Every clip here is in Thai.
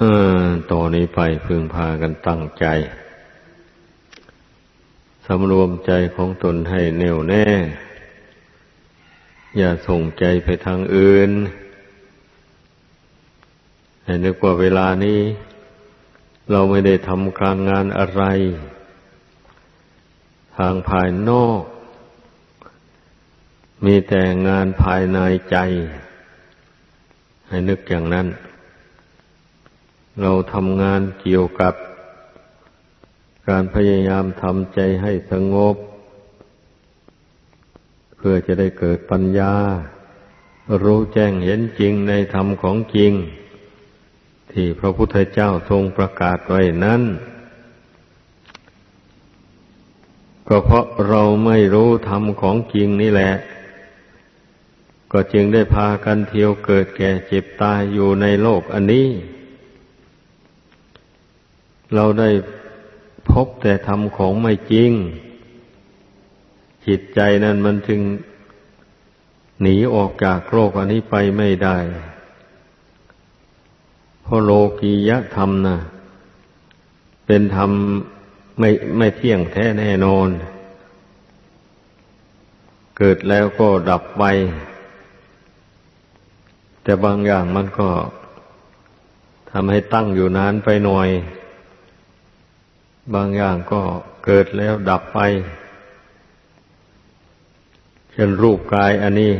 เออต่อนนี้ไปพึงพากันตั้งใจ สำรวมใจของตนให้แน่วแน่ อย่าส่งใจไปทางอื่น ให้นึกว่าเวลานี้ เราไม่ได้ทำการงานอะไร ทางภายนอก มีแต่งานภายในใจ ให้นึกอย่างนั้น เราทำงานเกี่ยวกับ การพยายามทำใจให้สงบ เพื่อจะได้เกิดปัญญา รู้แจ้งเห็นจริงในธรรมของจริง ที่พระพุทธเจ้าทรงประกาศไว้นั้นก็เพราะเราไม่รู้ธรรมของจริงนี่แหละ ก็จึงได้พากันเที่ยวเกิดแก่เจ็บตายอยู่ในโลกอันนี้ เราได้พบแต่ธรรมของไม่จริง จิตใจนั้นมันจึงหนีออกจากโลกอันนี้ไปไม่ได้เพราะโลกียะธรรมนะเป็นธรรมไม่ไม่เที่ยงแท้แน่นอน เกิดแล้วก็ดับไป แต่บางอย่างมันก็ทำให้ตั้งอยู่นานไปหน่อย บางอย่างก็เกิดแล้วดับไป เช่นรูปกายอันนี้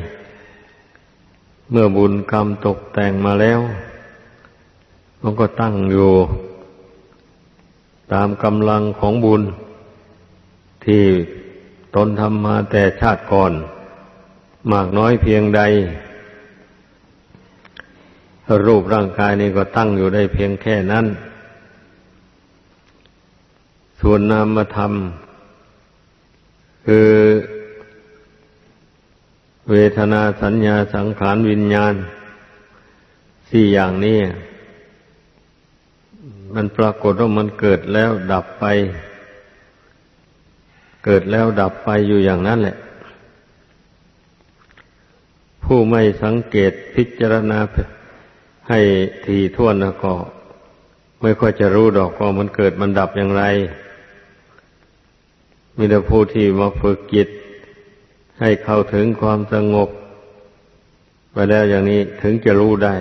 เมื่อบุญกรรมตกแต่งมาแล้ว มันก็ตั้งอยู่ ตามกำลังของบุญ ที่ตนทำมาแต่ชาติก่อน มากน้อยเพียงใด รูปร่างกายนี้ก็ตั้งอยู่ได้เพียงแค่นั้น ส่วนนามธรรม คือเวทนาสัญญาสังขารวิญญาณ สี่อย่างนี้ มันปรากฏว่ามันเกิดแล้วดับไป เกิดแล้วดับไปอยู่อย่างนั้นแหละ ผู้ไม่สังเกตพิจารณาให้ทีท่วนก็ ไม่ค่อยจะรู้ดอกว่ามันเกิดมันดับอย่างไร มีแต่ผู้ที่มาฝึกจิต ให้เข้าถึงความสงบ ไปแล้วอย่างนี้ถึงจะรู้ได้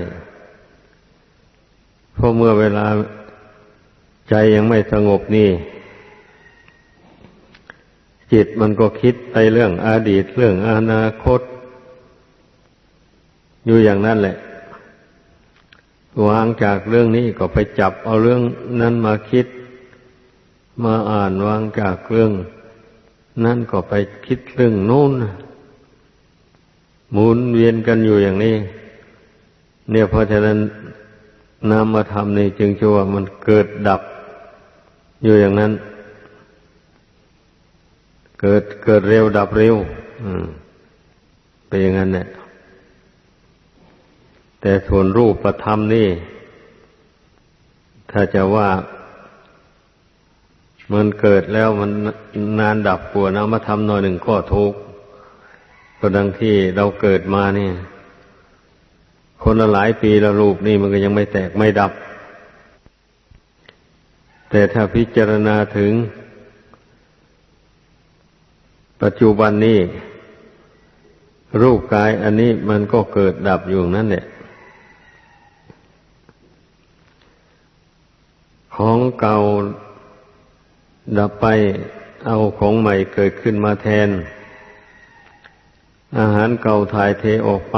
เพราะเมื่อเวลาใจยังไม่สงบนี่ จิตมันก็คิดไปเรื่องอดีตเรื่องอนาคต อยู่อย่างนั้นแหละวางจากเรื่องนี้ก็ไปจับเอาเรื่องนั้นมาคิด มาอ่านวางจากเรื่อง นั่นก็ไปคิดเรื่องโน้นหมุนเวียนกันอยู่อย่างนี้ เนี่ยเพราะฉะนั้นนามธรรมนี่จึงชื่อว่ามันเกิดดับอยู่อย่างนั้น เกิดเกิดเร็วดับเร็วอืมเป็นอย่างนั้นเนี่ยแต่ส่วนรูปธรรมนี่ ถ้าจะว่า มันเกิดแล้วมันนานดับปวดนามธรรมหน่อยหนึ่งก็ทุกข์ก็ดังที่เราเกิดมาเนี่ย คนละหลายปีละรูปนี่มันก็ยังไม่แตกไม่ดับ แต่ถ้าพิจารณาถึง ปัจจุบันนี้รูปกายอันนี้มันก็เกิดดับอยู่นั่นแหละของเก่า ดับไปเอาของใหม่เกิดขึ้นมาแทน อาหารเก่าถ่ายเทออกไป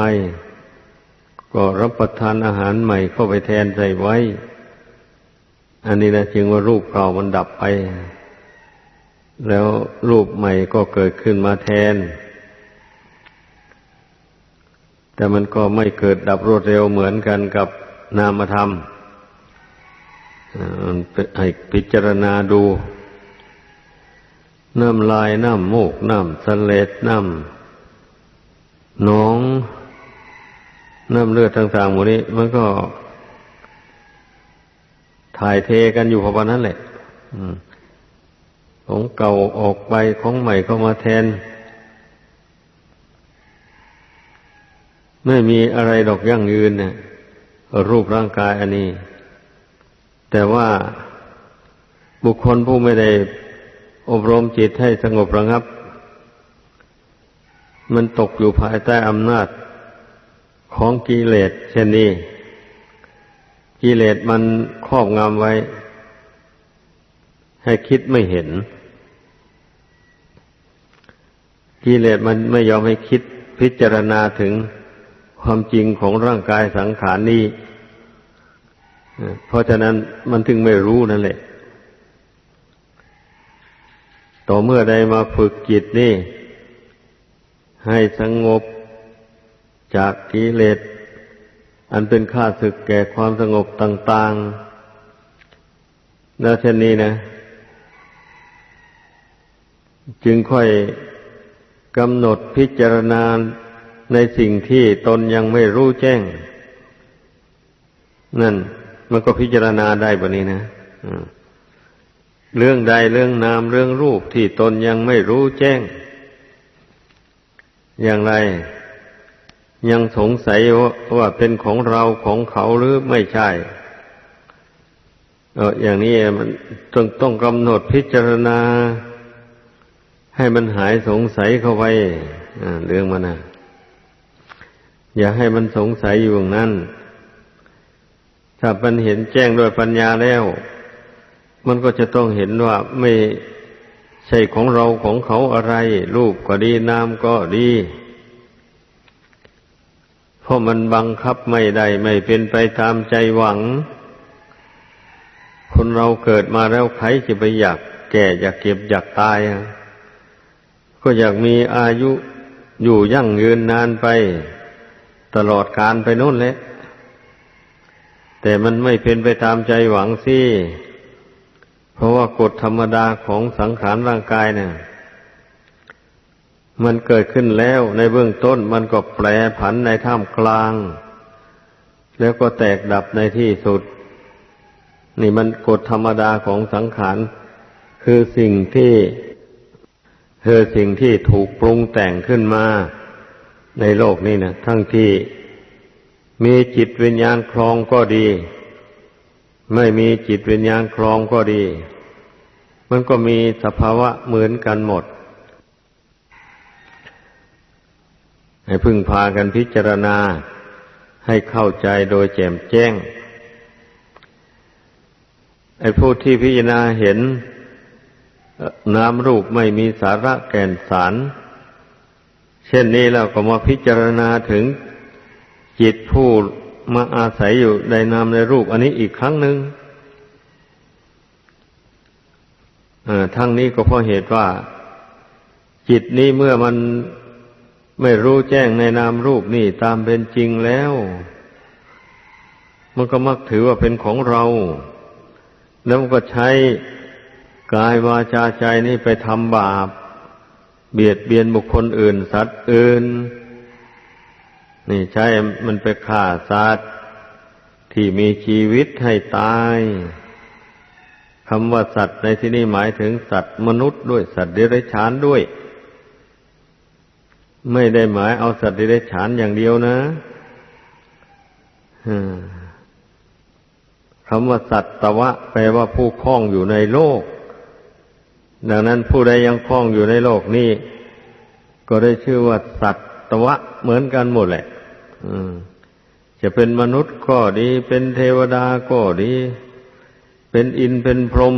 ก็รับประทานอาหารใหม่เข้าไปแทนใส่ไว้ อันนี้นะจึงว่ารูปเก่ามันดับไป แล้วรูปใหม่ก็เกิดขึ้นมาแทน แต่มันก็ไม่เกิดดับรวดเร็วเหมือนกันกับนามธรรมให้พิจารณาดู น้ำลายน้ำมูกน้ำสเลดน้ำหนองน้ำเลือดต่างๆหมดนี้ มันก็ ถ่ายเทกันอยู่พอวันนั้นแหละของเก่าออกไปของใหม่เข้ามาแทน ไม่มีอะไรดอกยั่งยืนเนี่ยรูปร่างกายอันนี้ แต่ว่าบุคคลผู้ไม่ได้ อบรมจิตให้สงบระงับ มันตกอยู่ภายใต้อำนาจของกิเลสเช่นนี้กิเลสมันครอบงำไว้ ให้คิดไม่เห็นกิเลสมันไม่ยอมให้คิดพิจารณาถึงความจริงของร่างกายสังขารนี้ เพราะฉะนั้นมันถึงไม่รู้นั่นแหละ ต่อเมื่อใดมาฝึกจิตนี่ ให้สงบจากกิเลสอันเป็นข้าศึกแก่ความสงบต่างๆแล้วเช่นนี้นะ จึงค่อยกำหนดพิจารณาในสิ่งที่ตนยังไม่รู้แจ้ง นั่น มันก็พิจารณาได้แบบนี้นะ เรื่องใดเรื่องนามเรื่องรูปที่ตนยังไม่รู้แจ้ง อย่างไร ยังสงสัยว่าเป็นของเราของเขาหรือไม่ใช่เอออย่างนี้มันต้องต้องกำหนดพิจารณา ให้มันหายสงสัยเข้าไปเรื่องมันนะอย่าให้มันสงสัยอยู่อย่างนั้น ถ้ามันเห็นแจ้งด้วยปัญญาแล้ว มันก็จะต้องเห็นว่าไม่ใช่ของเราของเขาอะไร รูปก็ดีนามก็ดีเพราะมันบังคับไม่ได้ไม่เป็นไปตามใจหวัง คนเราเกิดมาแล้วใครจะไปอยากแก่อยากเก็บอยากตายก็อยากมีอายุอยู่ยั่งยืนนานไป ตลอดการไปนู่นแหละแต่มันไม่เป็นไปตามใจหวังสิ เพราะว่ากฎธรรมดาของสังขารร่างกายเนี่ย มันเกิดขึ้นแล้วในเบื้องต้นมันก็แปรผันในท่ามกลาง แล้วก็แตกดับในที่สุด นี่มันกฎธรรมดาของสังขาร คือสิ่งที่คือสิ่งที่ถูกปรุงแต่งขึ้นมาในโลกนี้นะทั้งที่มีจิตวิญญาณครองก็ดี ไม่มีจิตวิญญาณครองก็ดี มันก็มีสภาวะเหมือนกันหมด ให้พึ่งพากันพิจารณาให้เข้าใจโดยแจ่มแจ้ง ไอ้ผู้ที่พิจารณาเห็นนามรูปไม่มีสาระแก่นสาร เช่นนี้เราก็มาพิจารณาถึงจิตผู้ มาอาศัยอยู่ในนามในรูป อันนี้อีกครั้งหนึ่งทั้งนี้ก็เพราะเหตุว่า จิตนี้เมื่อมันไม่รู้แจ้งในนามรูปนี่ตามเป็นจริงแล้ว มันก็มักถือว่าเป็นของเรา แล้วมันก็ใช้กายวาจาใจนี่ไปทำบาป เบียดเบียนบุคคลอื่น สัตว์อื่นน นี่ใช่มันไปฆ่าสัตว์ที่มีชีวิตให้ตายคำว่าสัตว์ในที่นี้หมายถึงสัตว์มนุษย์ด้วยสัตว์เดรัจฉานด้วย ไม่ได้หมายเอาสัตว์เดรัจฉานอย่างเดียวนะคำว่าสัตตวะ แปลว่าผู้คล้องอยู่ในโลก ดังนั้นผู้ใดยังคล้องอยู่ในโลกนี้ ก็ได้ชื่อว่าสัตวะเหมือนกันหมดแหละ จะเป็นมนุษย์ก็ดี เป็นเทวดาก็ดี เป็นอินเป็นพรหม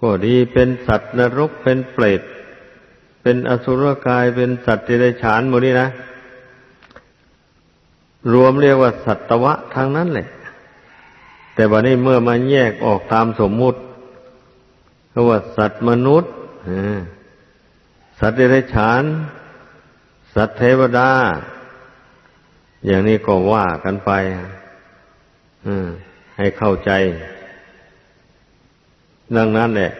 ก็ดีเป็นสัตว์นรกเป็นเปรตเป็นอสุรกายเป็นสัตว์ที่ได้ฉานหมดนี้นะ รวมเรียกว่าสัตวะทางนั้นแหละ แต่วันนี้เมื่อมันแยกออกตามสมมุติก็ว่าสัตว์มนุษย์สัตว์เดรัจฉาน สัตว์เทวดา อย่างนี้ก็ว่ากันไปให้เข้าใจ ดังนั้นแหละ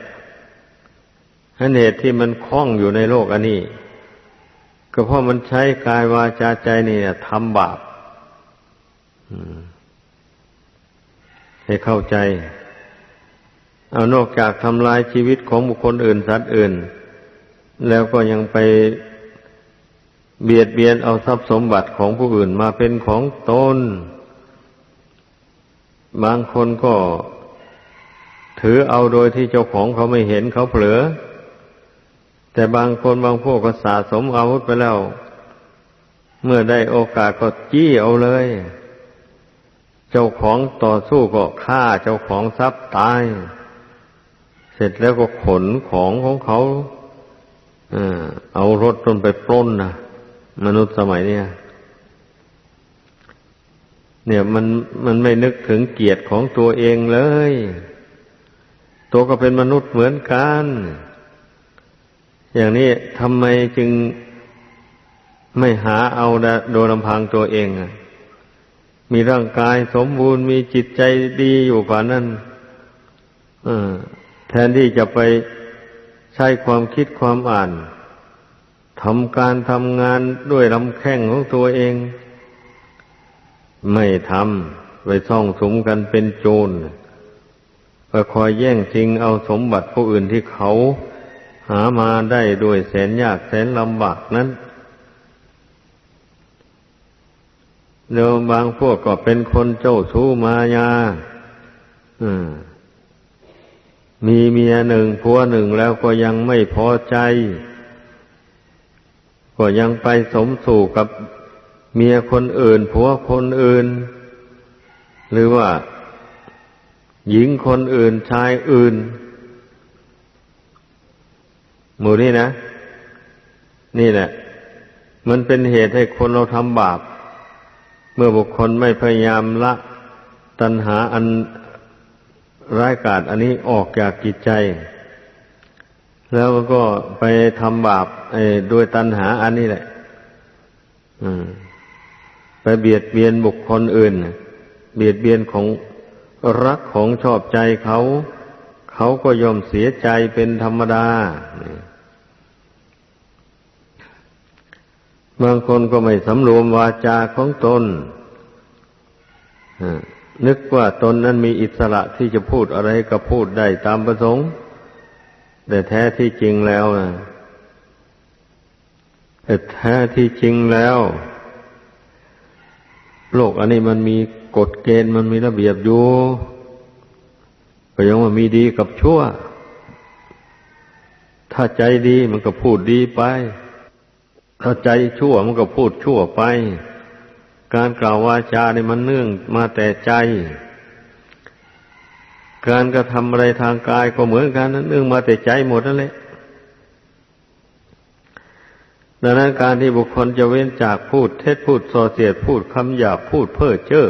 เหตุที่มันคล้องอยู่ในโลกอันนี้ ก็เพราะมันใช้กายวาจาใจนี่ทำบาปให้เข้าใจ เอานอกจากทำลายชีวิตของบุคคลอื่นสัตว์อื่น แล้วก็ยังไป เบียดเบียนเอาทรัพย์สมบัติของผู้อื่นมาเป็นของตน บางคนก็ถือเอาโดยที่เจ้าของเขาไม่เห็นเขาเผลอ แต่บางคนบางพวกก็สะสมอาวุธไปแล้ว เมื่อได้โอกาสก็จี้เอาเลย เจ้าของต่อสู้ก็ฆ่าเจ้าของทรัพย์ตาย เสร็จแล้วก็ขนของของเขา เอารถจนไปปล้นนะ มนุษย์สมัยเนี้ยเนี่ยมันมันไม่นึกถึงเกียรติของตัวเองเลย ตัวก็เป็นมนุษย์เหมือนกัน อย่างนี้ทำไมจึงไม่หาเอาโดยลำพังตัวเองอะมีร่างกายสมบูรณ์มีจิตใจดีอยู่กว่านั้นแทนที่จะไปใช้ความคิดความอ่าน ทำการทำงานด้วยลำแข้งของตัวเอง ไม่ทำไปซ่องสมกันเป็นโจรไปคอยแย่งชิงเอาสมบัติผู้อื่นที่เขาหามาได้ด้วยแสนยากแสนลำบากนั้นเดี๋ยวบางพวกก็เป็นคนเจ้าชู้มายามีเมียหนึ่งผัวหนึ่งแล้วก็ยังไม่พอใจ ก็ยังไปสมสู่กับเมียคนอื่นผัวคนอื่น หรือว่า หญิงคนอื่นชายอื่น หมู่นี้นะ นี่แหละ มันเป็นเหตุให้คนเราทำบาป เมื่อบุคคลไม่พยายามละ ตัณหาอันร้ายกาจอันนี้ออกจากจิตใจ แล้วก็ไปทำบาปด้วยตัณหาอันนี้แหละไปเบียดเบียนบุคคลอื่น เบียดเบียนของรักของชอบใจเขา เขาก็ยอมเสียใจเป็นธรรมดา บางคนก็ไม่สำรวมวาจาของตน นึกว่าตนนั้นมีอิสระที่จะพูดอะไรก็พูดได้ตามประสงค์ แต่แท้ที่จริงแล้วนะแต่แท้ที่จริงแล้ว โลกอันนี้มันมีกฎเกณฑ์มันมีระเบียบอยู่ก็ยังว่ามีดีกับชั่ว ถ้าใจดีมันก็พูดดีไป ถ้าใจชั่วมันก็พูดชั่วไป การกล่าววาจาเนี่ยมันเนื่องมาแต่ใจ การกระทำอะไรทางกายก็เหมือนกันนั้นเนื่องมาแต่ใจหมดนั่นแหละดังนั้นการที่บุคคลจะเว้นจากพูดเท็จพูดส่อเสียดพูดคำหยาบพูดเพ้อเจ้อ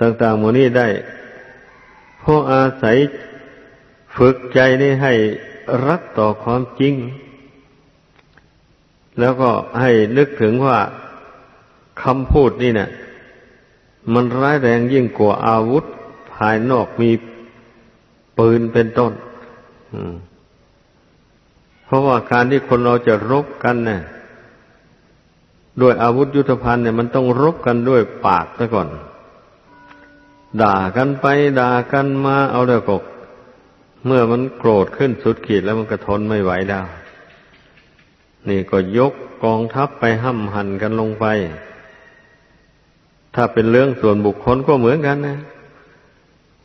ต่างๆหมดนี้ได้เพราะอาศัยฝึกใจนี่ให้รักต่อความจริง แล้วก็ให้นึกถึงว่าคำพูดนี่เนะี่ยมันร้ายแรงยิ่งกว่าอาวุธ ภายนอกมีปืนเป็นต้นเพราะว่าการที่คนเราจะรบกันเนี่ยด้วยอาวุธยุทธภัณฑ์เนี่ยมันต้องรบกันด้วยปากซะก่อน ด่ากันไปด่ากันมาเอาเดียวกเมื่อมันโกรธขึ้นสุดขีดแล้วมันก็ทนไม่ไหวแล้ว นี่ก็ยกกองทัพไปห้ำหันกันลงไป ถ้าเป็นเรื่องส่วนบุคคลก็เหมือนกันนะ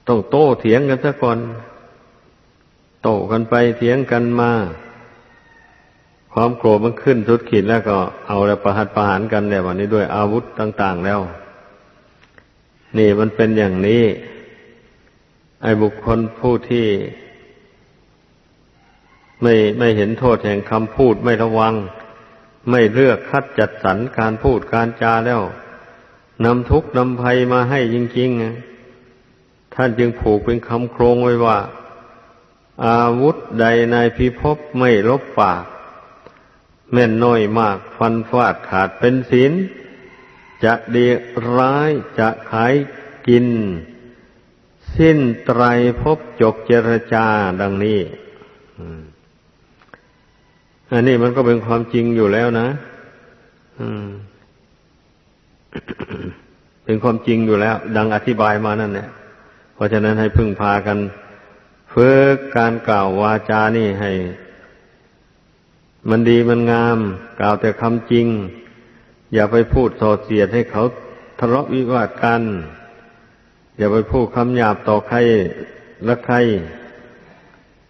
ต้องโต้เถียงกันซะก่อน โต้กันไปเถียงกันมา ความโกรธมันขึ้นสุดขีดแล้วก็เอาแล้วประหัตประหารกันเนี่ยวันนี้ด้วยอาวุธต่าง ๆแล้ว นี่มันเป็นอย่างนี้ ไอ้บุคคลผู้ที่ ไม่ไม่เห็นโทษแห่งคำพูดไม่ระวัง ไม่เลือกคัดจัดสรรการพูดการจาแล้วนำทุกข์นำภัยมาให้จริงๆ ท่านจึงผูกเป็นคำโครงไว้ว่า อาวุธใดในพิภพไม่ลบปาก แม่นน้อยมากฟันฟาดขาดเป็นศีลจะดีร้ายจะขายกิน สิ้นไตรพบจบเจรจาดังนี้อันนี้มันก็เป็นความจริงอยู่แล้วนะเป็นความจริงอยู่แล้ว ดังอธิบายมานั่นเนี่ย เพราะฉะนั้นให้พึ่งพากันฝึกการกล่าววาจานี่ให้ มันดีมันงาม กล่าวแต่คำจริง อย่าไปพูดส่อเสียดให้เขาทะเลาะวิวาทกัน อย่าไปพูดคำหยาบต่อใครและใคร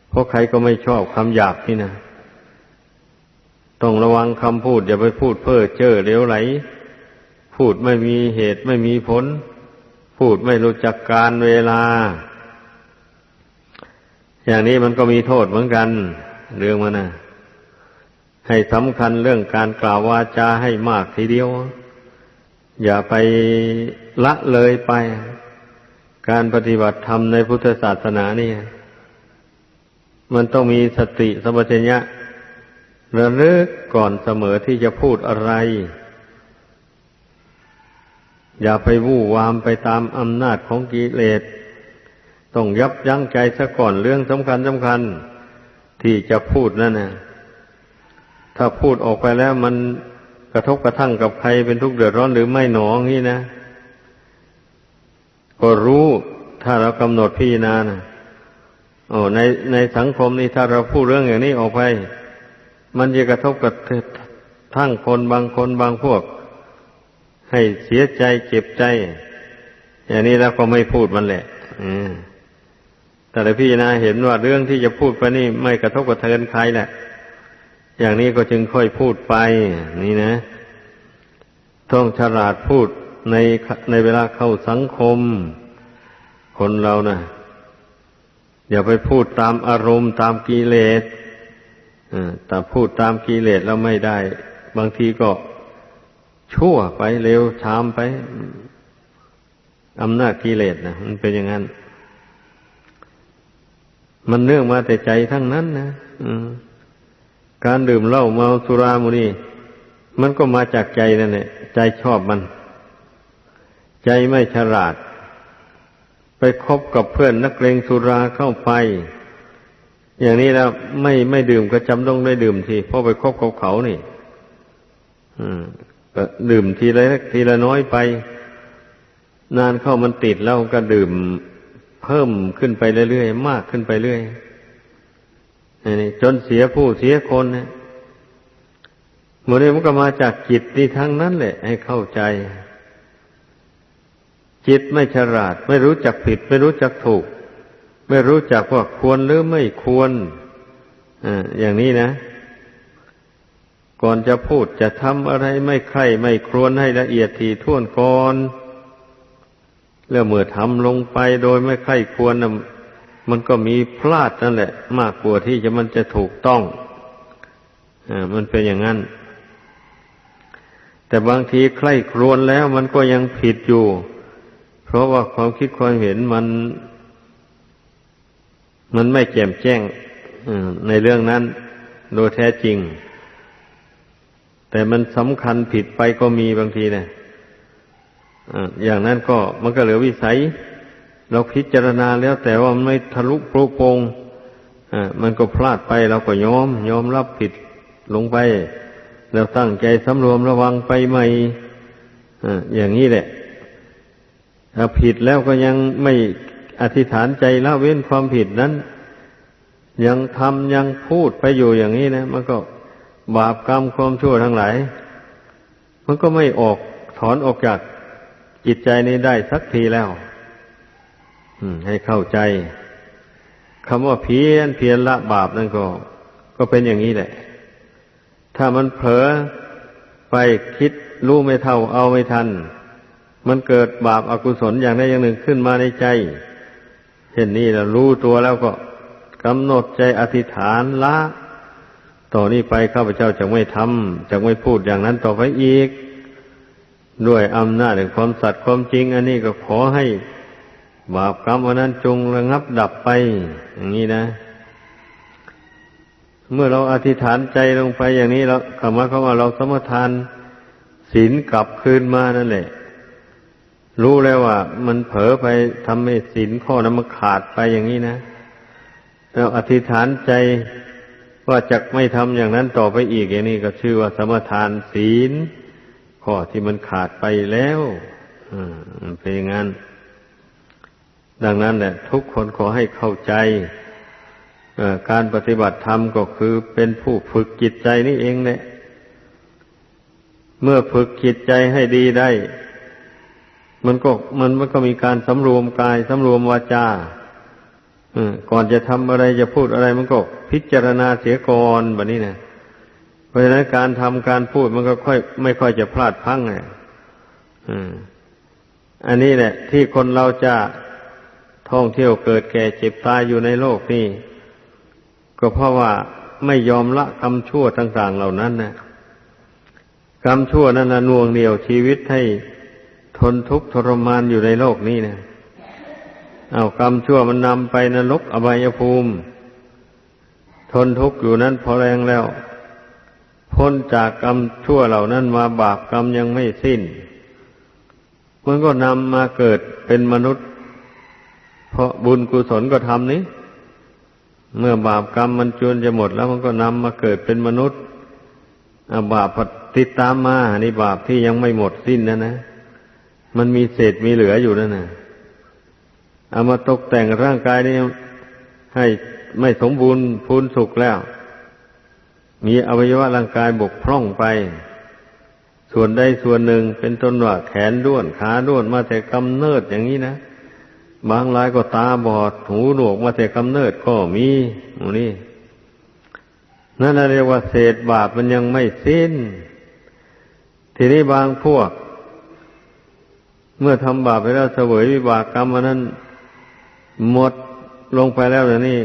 เพราะใครก็ไม่ชอบคำหยาบนี่นะต้องระวังคำพูด อย่าไปพูดเพ้อเจ้อเลวไหล พูดไม่มีเหตุไม่มีผล พูดไม่รู้จักการเวลา อย่างนี้มันก็มีโทษเหมือนกัน เรื่องมันนะให้สำคัญเรื่องการกล่าววาจาให้มากทีเดียว อย่าไปละเลยไป การปฏิบัติธรรมในพุทธศาสนานี่มันต้องมีสติสัมปชัญญะระลึกก่อนเสมอที่จะพูดอะไร อย่าไปวู่วามไปตามอำนาจของกิเลส ต้องยับยั้งใจซะก่อนเรื่องสำคัญสำคัญ ที่จะพูดนั่นนะถ้าพูดออกไปแล้วมันกระทบกระทั่งกับใครเป็นทุกข์เดือดร้อนหรือไม่หนองนี่นะ ก็รู้ถ้าเรากำหนดพิจารณานะโอ้ในในสังคมนี้ถ้าเราพูดเรื่องอย่างนี้ออกไป มันจะกระทบกับทั้งคนบางคนบางพวก ให้เสียใจเจ็บใจ อย่างนี้แล้วก็ไม่พูดมันแหละแต่พิจารณาเห็นว่าเรื่องที่จะพูดไปนี่ไม่กระทบกระเทือนใครแหละ อย่างนี้ก็จึงค่อยพูดไป นี่นะ ต้องฉลาดพูดในในเวลาเข้าสังคม คนเรานะ่ะอย่าไปพูดตามอารมณ์ตามกิเลสแต่พูดตามกิเลสแล้วไม่ได้ บางทีก็ ชั่วไปเร็วชามไปอำนาจกิเลสนะมันเป็นอย่างนั้น มันเนื่องมาแต่ใจทั้งนั้นนะการดื่มเหล้าเมาสุรามุนีมันก็มาจากใจนั่นแหละใจชอบมัน ใจไม่ฉลาด ไปคบกับเพื่อนนักเลงสุราเข้าไป อย่างนี้แล้วไม่ไม่ดื่มก็จำต้องได้ดื่มทีเพราะไปคบกับเขานี่ ก็ดื่มทีละทีละน้อยไป นานเข้ามันติดแล้วก็ดื่มเพิ่มขึ้นไปเรื่อยๆมากขึ้นไปเรื่อยนี่จนเสียผู้เสียคนเนี่ยหมดนี้มันก็มาจากจิตนี่ทั้งนั้นแหละ ให้เข้าใจ จิตไม่ฉลาด ไม่รู้จักผิด ไม่รู้จักถูก ไม่รู้จักว่าควรหรือไม่ควรอ่าอย่างนี้นะ ก่อนจะพูดจะทำอะไรไม่ใครไม่ครวนให้ละเอียดถี่ถ้วนก่อนแล้วเมื่อทำลงไปโดยไม่ใครควรมันก็มีพลาดนั่นแหละ มากกว่าที่จะมันจะถูกต้องอ่ามันเป็นอย่างนั้น แต่บางทีใคร่ครวญแล้วมันก็ยังผิดอยู่ เพราะว่าความคิดความเห็นมัน มันไม่แจ่มแจ้งในเรื่องนั้น โดยแท้จริง แต่มันสำคัญผิดไปก็มีบางทีเนะอย่างนั้นก็มันก็เหลือวิสัย เราพิจารณาแล้วแต่ว่ามันไม่ทะลุโปรโปงมันก็พลาดไปเราก็ยอมยอมรับผิดลงไป แล้วตั้งใจสำรวมระวังไปใหม่อ่าอย่างนี้แหละ ถ้าผิดแล้วก็ยังไม่อธิษฐานใจละเว้นความผิดนั้น ยังทำยังพูดไปอยู่อย่างนี้นะ มันก็ บาปกรรมความชั่วทั้งหลาย มันก็ไม่ออกถอนออกจากจิตใจนี้ได้สักทีแล้วให้เข้าใจคำว่าเพียนเพียนละบาปนั่นก็ ก็เป็นอย่างนี้แหละ ถ้ามันเผลอไปคิดรู้ไม่เท่าเอาไม่ทัน มันเกิดบาปอากุศลอย่างใดอย่างหนึ่งขึ้นมาในใจเช่นนี้เรารู้ตัวแล้วก็กำหนดใจอธิษฐานละ ต่อนนี้ไปข้าพเจ้าจะไม่ทำจะไม่พูดอย่างนั้นต่อไปอีก ด้วยอำนาจแห่งความสัตย์ความจริง อันนี้ก็ขอให้บาปกรรมอันนั้นจงระงับดับไป อย่างนี้นะ เมื่อเราอธิษฐานใจลงไปอย่างนี้เราคำว่าเขาว่าเราสมทานศีลกลับคืนมานั่นแหละ รู้แล้วว่า มันเผลอไปทำให้ศีลข้อนั้นมันขาดไปอย่างนี้นะเราอธิษฐานใจ ว่าจะไม่ทำอย่างนั้นต่อไปอีกอย่างนี้ก็ชื่อว่าสมทานศีล ข้อที่มันขาดไปแล้วเป็นอย่างนั้น ดังนั้นแหละทุกคนขอให้เข้าใจการปฏิบัติธรรมก็คือเป็นผู้ฝึกจิตใจนี่เองเนี่ยเมื่อฝึกจิตใจให้ดีได้ มันก็มันมันก็มีการสำรวมกายสำรวมวาจา ก่อนจะทำอะไรจะพูดอะไรมันก็พิจารณาเสียก่อนแบบนี้นะเพราะฉะนั้นการทำการพูดมันก็ค่อย ไม่ค่อยจะพลาดพังไงอืมอันนี้แหละ ที่คนเราจะท่องเที่ยวเกิดแก่เจ็บตายอยู่ในโลกนี้ก็เพราะว่าไม่ยอมละกรรมชั่วต่าง ๆ เหล่านั้นนะกรรมชั่วนั้นนะน่วงเหนี่ยวชีวิตให้ทนทุกข์ทรมานอยู่ในโลกนี้นะ เอากรรมชั่วมันนำไปนรกอบายภูมิ ทนทุกข์อยู่นั้นพอแรงแล้ว พ้นจากกรรมชั่วเหล่านั้นมาบาปกรรมยังไม่สิ้น มันก็นำมาเกิดเป็นมนุษย์ เพราะบุญกุศลก็ทำนี้ เมื่อบาปกรรมมันจวนจะหมดแล้วมันก็นำมาเกิดเป็นมนุษย์บาปติดตามมานี่บาปที่ยังไม่หมดสิ้นนะนะ มันมีเศษมีเหลืออยู่นั่นนะ เอามาตกแต่งร่างกายนี่ให้ไม่สมบูรณ์พูนสุขแล้ว มีอวัยวะร่างกายบกพร่องไป ส่วนใดส่วนหนึ่งเป็นต้นว่าแขนด้วนขาด้วนมาแต่กำเนิดอย่างนี้นะบางรายก็ตาบอดหูหนวกมาแต่กำเนิดก็มีหมูนี่นั่นเรียกว่าเศษบาปมันยังไม่สิ้น ทีนี้บางพวก เมื่อทำบาปไปแล้วเสวยวิบากกรรมอันนั้น หมดลงไปแล้วนะนี่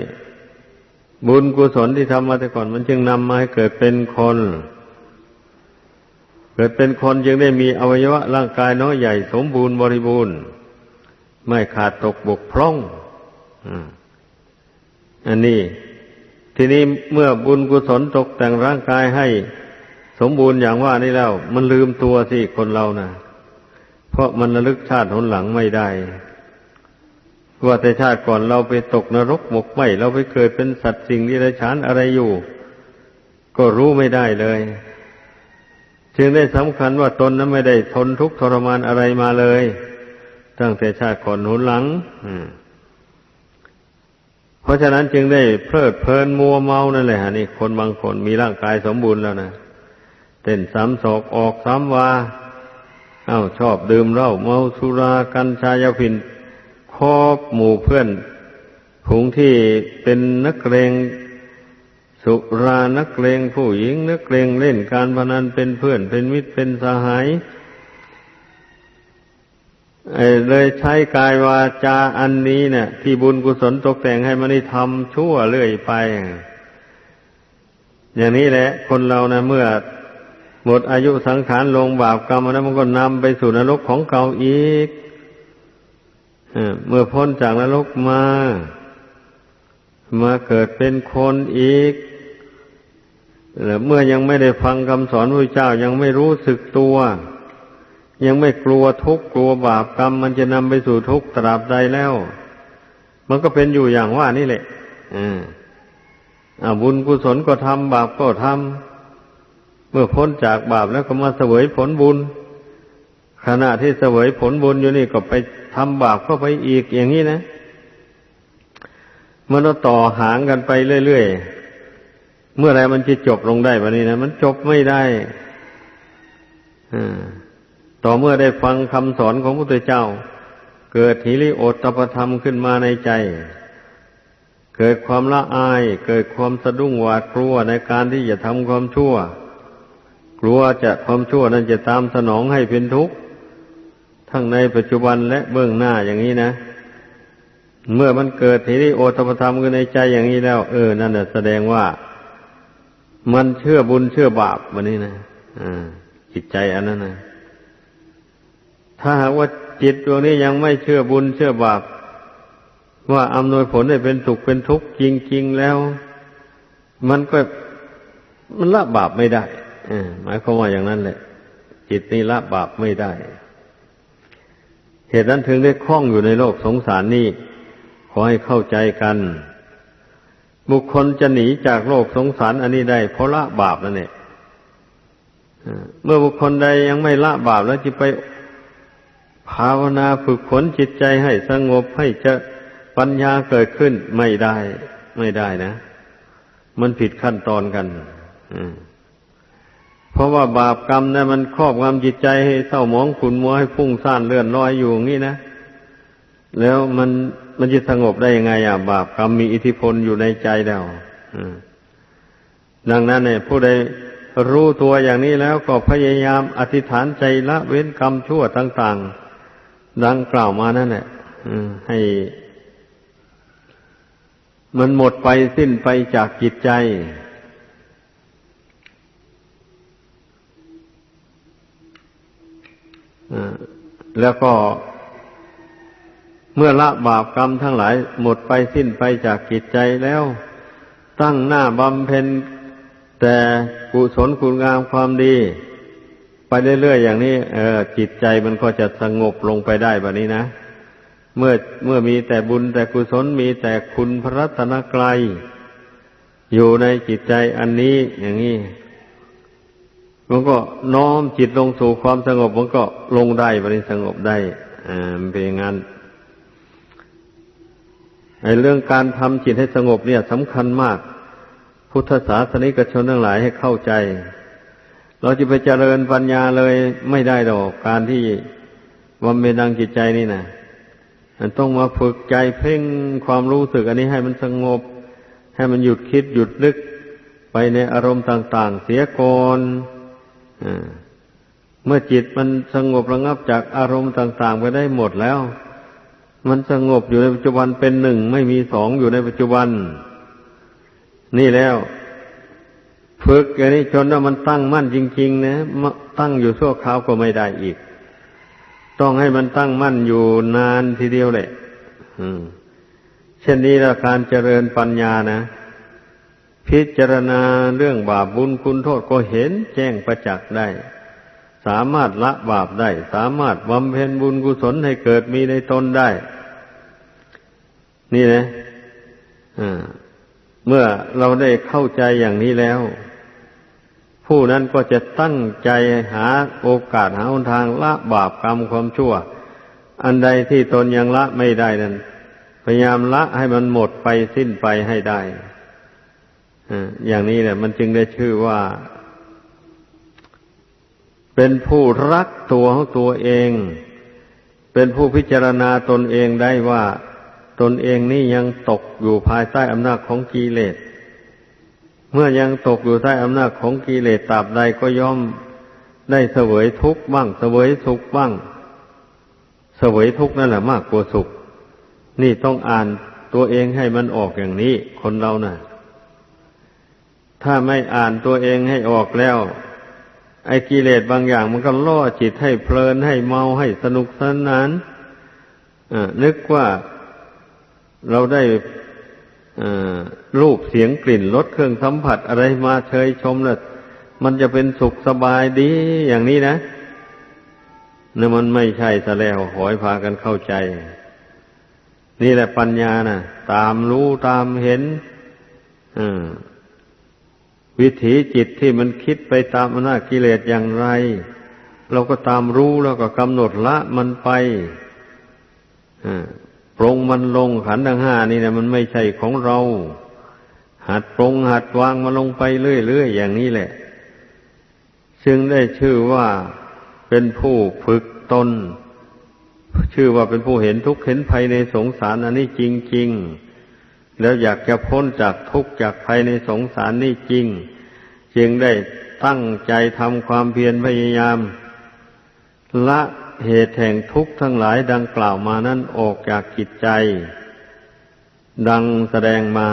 บุญกุศลที่ทำมาแต่ก่อน มันจึงนำมาให้เกิดเป็นคน เกิดเป็นคนจึงได้มีอวัยวะร่างกายน้อยใหญ่สมบูรณ์บริบูรณ์ ไม่ขาดตกบกพร่องอันนี้ ทีนี้เมื่อบุญกุศลตกแต่งร่างกายให้สมบูรณ์อย่างว่านี่แล้ว มันลืมตัวสิคนเรานะ่ะ เพราะมันระลึกชาติหนหลังไม่ได้ ว่าแต่ชาติก่อนเราไปตกนรกหมกไหมเราไปเกิดเป็นสัตว์สิ่งที่ไรฉานอะไรอยู่ ก็รู้ไม่ได้เลย จึงได้สำคัญว่าตนนั้นไม่ได้ทนทุกข์ทรมานอะไรมาเลย ตั้งแต่ชาติก่อนหนุนหลังเพราะฉะนั้นจึงได้เพลิดเพลินมัวเมานั่นแหละฮะนี่คนบางคนมีร่างกายสมบูรณ์แล้วนะเต้นสามศอกออกสามวาเอ้าชอบดื่มเหล้าเมาสุรากัญชายาพิน คบหมู่เพื่อนผงที่เป็นนักเลงสุรานักเลงผู้หญิงนักเลงเล่นการพนันเป็นเพื่อนเป็นมิตรเป็นสหายเลยใช้กายวาจาอันนี้เนี่ย ที่บุญกุศลตกแต่งให้มันได้ทำชั่วเรื่อยไป อย่างนี้แหละ คนเรานะเมื่อหมดอายุสังขารลงบาปกรรมแล้วมันก็นำไปสู่นรกของเก่าอีก เมื่อพ้นจากนรกมา มาเกิดเป็นคนอีกเมื่อยังไม่ได้ฟังคำสอนพระเจ้ายังไม่รู้สึกตัว ยังไม่กลัวทุกข์กลัวบาปกรรม มันจะนำไปสู่ทุกข์ตราบใดแล้ว มันก็เป็นอยู่อย่างว่านี่แหละอ่าบุญกุศลก็ทำบาปก็ทำเมื่อพ้นจากบาปแล้วก็มาเสวยผลบุญ ขณะที่เสวยผลบุญอยู่นี่ก็ไป ทำบาปเข้าไปอีกอย่างนี้นะมันต่อหางกันไปเรื่อยๆ เมื่อไรมันจะจบลงได้วันนี้นะมันจบไม่ได้ต่อเมื่อได้ฟังคำสอนของพระพุทธเจ้า เกิดหิริโอตตปธรรมขึ้นมาในใจ เกิดความละอาย เกิดความสะดุ้งหวาดกลัวในการที่จะทำความชั่ว กลัวจะความชั่วนั้นจะตามสนองให้เป็นทุกข์ ทั้งในปัจจุบันและเบื้องหน้าอย่างนี้นะ เมื่อมันเกิดหิริโอตตปธรรมขึ้นในใจอย่างนี้แล้ว เออ นั่นแสดงว่า มันเชื่อบุญเชื่อบาปวันนี้นะอ่าจิตใจอันนั้นนะถ้าหากว่าจิตดวงนี้ยังไม่เชื่อบุญเชื่อบาป ว่าอำนวยผลให้เป็นสุขเป็นทุกข์จริงๆแล้ว มันก็มันละบาปไม่ได้หมายความว่าอย่างนั้นแหละ จิตนี้ละบาปไม่ได้ เหตุนั้นถึงได้คล้องอยู่ในโลกสงสารนี้ ขอให้เข้าใจกัน บุคคลจะหนีจากโลกสงสารอันนี้ได้ เพราะละบาปนั่นเองเมื่อบุคคลใดยังไม่ละบาปแล้วจะไปภาวนาฝึกฝนจิตใจให้สงบให้จะปัญญาเกิดขึ้นไม่ได้ ไม่ได้นะ มันผิดขั้นตอนกัน เพราะว่าบาปกรรมนะมันครอบงำจิตใจให้เศร้าหมองขุนมัวให้ฟุ้งซ่านเลื่อนลอยอยู่อย่างนี้นะ แล้วมันมันจะสงบได้ยังไงอะ บาปกรรมมีอิทธิพลอยู่ในใจแล้วดังนั้นเนี่ยผู้ใดรู้ตัวอย่างนี้แล้วก็พยายามอธิษฐานใจละเว้นกรรมชั่วต่าง ๆ ดังกล่าวมานั่นแหละให้ มันหมดไปสิ้นไปจากจิตใจ แล้วก็เมื่อละบาปกรรมทั้งหลายหมดไปสิ้นไปจากจิตใจแล้ว ตั้งหน้าบำเพ็ญแต่กุศลคุณงามความดี ไปเรื่อยๆอย่างนี้ เออ จิตใจมันก็จะสงบลงไปได้แบบนี้นะ เมื่อเมื่อมีแต่บุญแต่กุศลมีแต่คุณพระรัตนกรัยอยู่ในจิตใจอันนี้อย่างนี้ มันก็น้อมจิตลงสู่ความสงบ มันก็ลงได้บบนี้สงบได้ อ่ามันเป็นอย่างนั้นไอ้เรื่องการทำจิตให้สงบเนี่ยสำคัญมาก พุทธศาสนิกชนทั้งหลายให้เข้าใจ เราจะไปเจริญปัญญาเลยไม่ได้ดอกการที่วันเมดังจิตใจนี่นะมันต้องมาฝึกใจเพ่งความรู้สึก อันนี้ให้มันสงบ ให้มันหยุดคิดหยุดนึกไปในอารมณ์ต่าง ๆ เสียก่อน เมื่อจิตมันสงบระงับจากอารมณ์ต่าง ๆ ไปได้หมดแล้ว มันสงบอยู่ในปัจจุบันเป็นหนึ่งไม่มีสองอยู่ในปัจจุบัน นี่แล้วฝึกอย่างนี้จนว่ามันตั้งมั่นจริง ๆ นะตั้งอยู่ชั่วคราวก็ไม่ได้อีก ต้องให้มันตั้งมั่นอยู่นานทีเดียวแหละเช่นนี้ละการเจริญปัญญานะ พิจารณาเรื่องบาปบุญคุณโทษก็เห็นแจ้งประจักษ์ได้ สามารถละบาปได้ สามารถบำเพ็ญบุญกุศลให้เกิดมีในตนได้ นี่นะเมื่อเราได้เข้าใจอย่างนี้แล้ว ผู้นั้นก็จะตั้งใจหาโอกาสหาหนทางละบาปกรรมความชั่ว อันใดที่ตนยังละไม่ได้นั้นพยายามละให้มันหมดไปสิ้นไปให้ได้ อย่างนี้แหละ มันจึงได้ชื่อว่า เป็นผู้รักตัวของตัวเอง เป็นผู้พิจารณาตนเองได้ว่า ตนเองนี่ยังตกอยู่ภายใต้อำนาจของกิเลส เมื่อยังตกอยู่ใต้อำนาจของกิเลสตราบใดก็ย่อมได้เสวยทุกข์บ้าง เสวยสุขบ้าง เสวยทุกข์นั่นแหละมากกว่าสุข นี่ต้องอ่านตัวเองให้มันออกอย่างนี้ คนเรานะ่ะ ถ้าไม่อ่านตัวเองให้ออกแล้ว ไอ้กิเลสบางอย่างมันก็ล่อจิตให้เพลินให้เมาให้สนุกสนานนึกว่าเราได้รูปเสียงกลิ่นรสเครื่องสัมผัสอะไรมาเชยชมแล้วมันจะเป็นสุขสบายดีอย่างนี้นะนี่มันไม่ใช่ซะแล้วขอให้พากันเข้าใจ นี่แหละปัญญานะ่ะ ตามรู้ตามเห็น วิถีจิตที่มันคิดไปตามอำนาจกิเลสอย่างไร เราก็ตามรู้แล้วก็กำหนดละมันไปปรงมันลงขันธ์ทั้งห้านี่นะมันไม่ใช่ของเรา หัดปรงหัดวางมาลงไปเรื่อยๆอย่างนี้แหละ ซึ่งได้ชื่อว่าเป็นผู้ฝึกตน ชื่อว่าเป็นผู้เห็นทุกข์เห็นภัยในสงสารอันนี้จริงๆ แล้วอยากจะพ้นจากทุกข์จากภัยในสงสารนี่จริง จึงได้ตั้งใจทำความเพียรพยายาม ละเหตุแห่งทุกข์ทั้งหลายดังกล่าวมานั้นออกจากกิจใจ ดังแสดงมา